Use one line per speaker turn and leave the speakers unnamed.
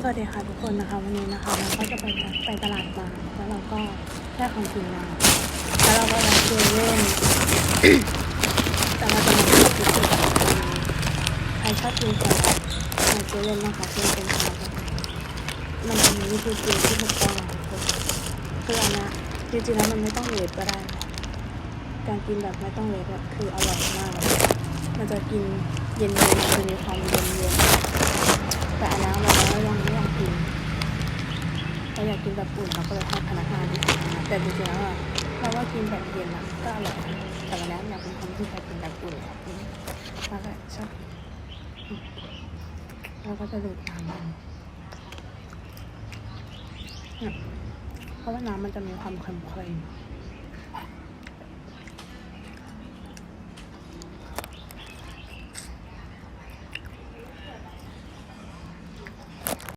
สวัสดีค่ะทุกคนนะคะ วันนี้นะคะเราก็จะไปไปตลาดมาแล้วเราก็ได้ของกินมาแล้วเราก็แวะเซเว่นแต่เราจะมาดูจุดใครชอบกินของในเซเว่นนะคะที่เป็นของมันจะมีวิธีกินที่ถูกต้องนะทุกคนคืออันนี้จริงๆแล้วมันไม่ต้องเลทก็ได้การกินแบบไม่ต้องเลทอะคืออร่อยมากเลยมันจะกินเย็นๆมันจะมีความเย็นๆ แต่อันนั้นเราก็ยังไม่อยากกิน เราอยากกินแบบอุ่นเราก็เลยให้พนักงานที่ทำนะแต่จริงๆแล้วอะเราว่ากินแบบเย็นอะก็อร่อยแต่วันนี้อยากเป็นคนที่ชอบกินแบบอุ่นอะอืมแล้วก็ชอบเราก็จะดูดน้ำมันเพราะว่าน้ำมันจะมีความเค็ม